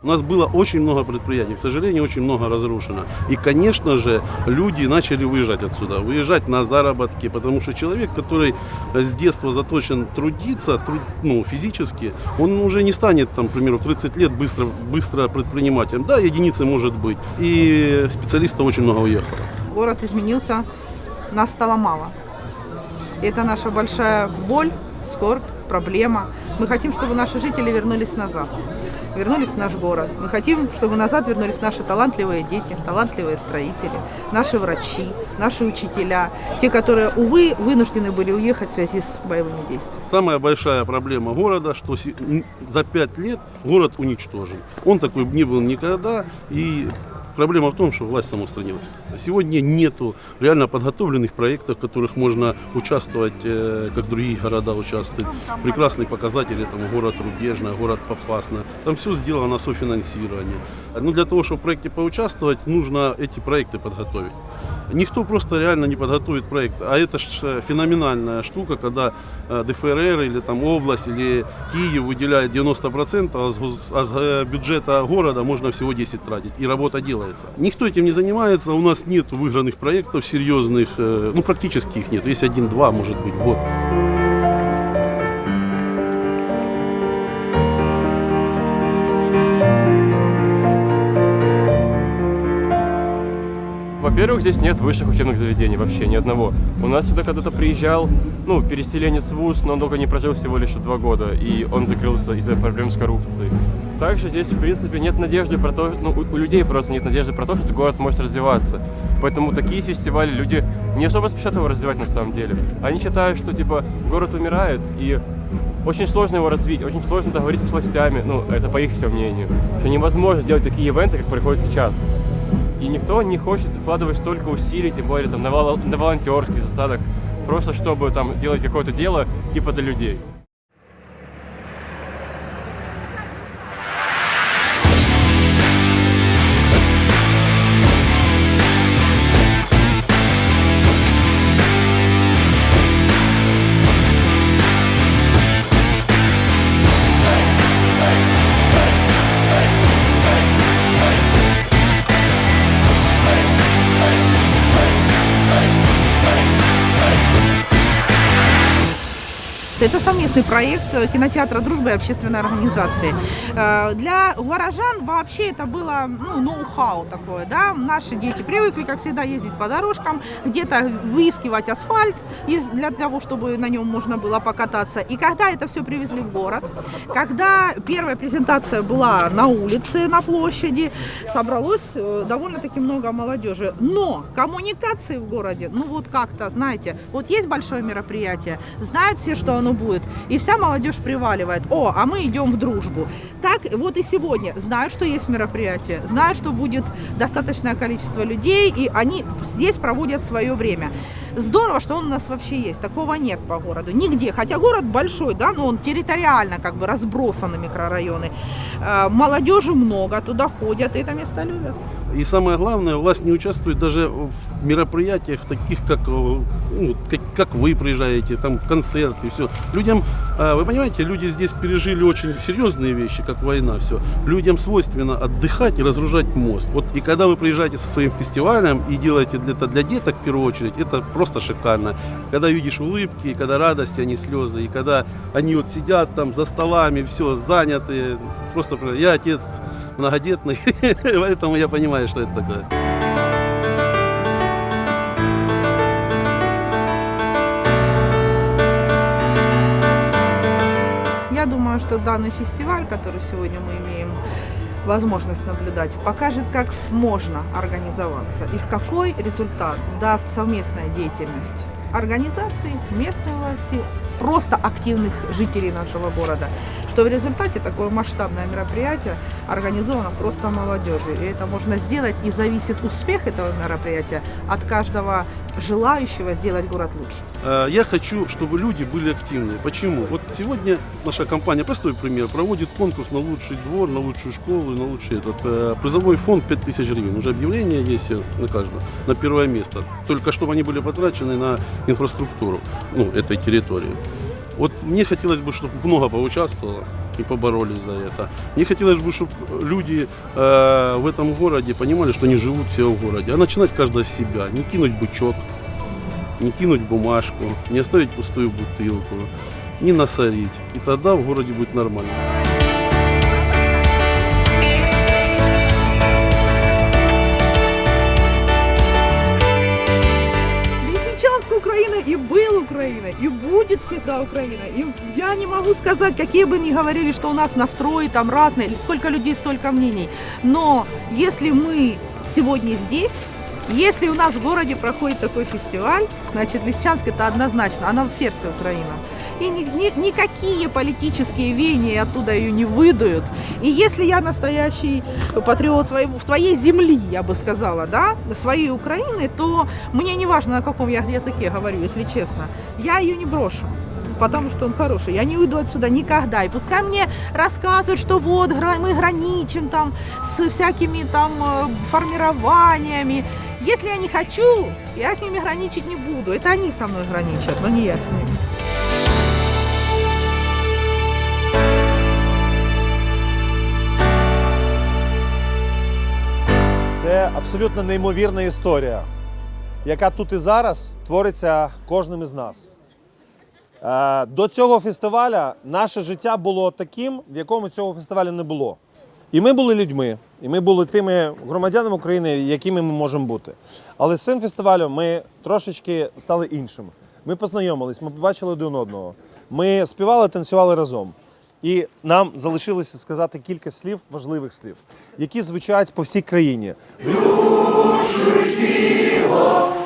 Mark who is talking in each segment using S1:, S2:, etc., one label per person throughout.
S1: У нас было очень много предприятий, к сожалению, очень много разрушено. И, конечно же, люди начали выезжать отсюда, выезжать на заработки, потому что человек, который с детства заточен трудиться, труд- ну, физически, он уже не станет, там, к примеру, в 30 лет быстро, быстро предпринимателем. Да, единицы может быть. И специалистов очень много уехало.
S2: Город изменился, нас стало мало. Это наша большая боль, скорбь, проблема. Мы хотим, чтобы наши жители вернулись назад, вернулись в наш город. Мы хотим, чтобы назад вернулись наши талантливые дети, талантливые строители, наши врачи, наши учителя, те, которые, увы, вынуждены были уехать в связи с боевыми действиями.
S1: Самая большая проблема города, что за пять лет город уничтожен. Он такой не был никогда, и проблема в том, что власть самоустранилась. Сегодня нету реально подготовленных проектов, в которых можно участвовать, э, как другие города участвуют. Прекрасные показатели, там, город Рубежный, город Попасна. Там все сделано на софинансирование. Но для того, чтобы в проекте поучаствовать, нужно эти проекты подготовить. Никто просто реально не подготовит проект. А это ж э, феноменальная штука, когда э, ДФРР или там область или Киев выделяет 90%, а с, а э, бюджета города можно всего 10 тратить. И работа делается. Никто этим не занимается. У нас нет выигранных проектов серьезных. Ну, практически их нет. Есть один-два, может быть, в год.
S3: Во-первых, здесь нет высших учебных заведений вообще, ни одного. У нас сюда когда-то приезжал, ну, переселенец в ВУЗ, но он долго не прожил всего лишь два года, и он закрылся из-за проблем с коррупцией. Также здесь, в принципе, нет надежды про то, ну, у, людей просто нет надежды про то, что город может развиваться. Поэтому такие фестивали люди не особо спешат его развивать на самом деле. Они считают, что, типа, город умирает, и очень сложно его развить, очень сложно договориться с властями, ну, это по их все мнению, что невозможно делать такие ивенты, как происходит сейчас. И никто не хочет вкладывать столько усилий, тем более там, на, вол- на засадах, просто чтобы там делать какое-то дело типа для людей.
S2: this совместный проект э, кинотеатра «Дружба» и общественной организации. Э, Для горожан вообще это было ну, ноу-хау такое, да. Наши дети привыкли, как всегда, ездить по дорожкам, где-то выискивать асфальт для того, чтобы на нем можно было покататься. И когда это все привезли в город, когда первая презентация была на улице, на площади, собралось э, довольно-таки много молодежи. Но коммуникации в городе, ну вот как-то, знаете, вот есть большое мероприятие, знают все, что оно будет, и вся молодежь приваливает. О, а мы идем в дружбу. Так вот и сегодня знают, что есть мероприятие, знают, что будет достаточное количество людей, и они здесь проводят свое время. Здорово, что он у нас вообще есть. Такого нет по городу. Нигде. Хотя город большой, да, но он территориально как бы разбросан на микрорайоны. Э, Молодежи много, туда ходят, и это место любят.
S1: И самое главное, власть не участвует даже в мероприятиях таких, как, э, ну, как, как вы приезжаете, там концерты, все. Людям, э, вы понимаете, люди здесь пережили очень серьезные вещи, как война, все. Людям свойственно отдыхать и разгружать мозг. Вот и когда вы приезжаете со своим фестивалем и делаете это для деток в первую очередь, это просто шикарно. Когда видишь улыбки, когда радость, а не слезы, и когда они вот сидят там за столами, все, заняты, просто я отец многодетный, поэтому я понимаю, что это такое.
S2: Я думаю, что данный фестиваль, который сегодня мы имеем возможность наблюдать, покажет, как можно организоваться и в какой результат даст совместная деятельность организаций, местной власти, просто активных жителей нашего города, что в результате такое масштабное мероприятие организовано просто молодежью. И это можно сделать, и зависит успех этого мероприятия от каждого желающего сделать город лучше.
S1: Э, Я хочу, чтобы люди были активнее. Почему? Вот сегодня наша компания, простой пример, проводит конкурс на лучший двор, на лучшую школу, на лучший этот. э, Призовой фонд 5000 гривен. Уже объявление есть э, на каждого, на первое место. Только чтобы они были потрачены на инфраструктуру ну, этой территории. Вот мне хотелось бы, чтобы много поучаствовало и поборолись за это. Мне хотелось бы, чтобы люди э, в этом городе понимали, что не живут все в городе, а начинать каждый с себя, не кинуть бычок, не кинуть бумажку, не оставить пустую бутылку, не насорить. И тогда в городе будет нормально.
S2: Украина, и будет всегда Украина. И я не могу сказать, какие бы ни говорили, что у нас настрои там разные, сколько людей, столько мнений. Но если мы сегодня здесь, если у нас в городе проходит такой фестиваль, значит Лисичанск это однозначно, она в сердце Украины. И ни- ни- никакие политические веяния оттуда ее не выдают. И если я настоящий патриот своего, своей земли, я бы сказала, да, своей Украины, то мне не важно, на каком я языке говорю, если честно. Я ее не брошу. Потому что он хороший. Я не уйду отсюда никогда. И пускай мне рассказывают, что вот мы граничим там с всякими там э, формированиями. Если я не хочу, я с ними граничить не буду. Это они со мной граничат, но не я с ними.
S4: Це абсолютно неймовірна історія, яка тут і зараз твориться кожним із нас. Е, До цього фестиваля наше життя було таким, в якому цього фестивалю не було. І ми були людьми, і ми були тими громадянами України, якими ми можемо бути. Але з цим фестивалем ми трошечки стали іншими. Ми познайомились, ми побачили один одного. Ми співали, танцювали разом. І нам залишилося сказати кілька слів, важливих слів, які звучать по всій країні. Слава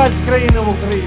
S4: Україні! Відзначаємо фестиваль з країни в Україні.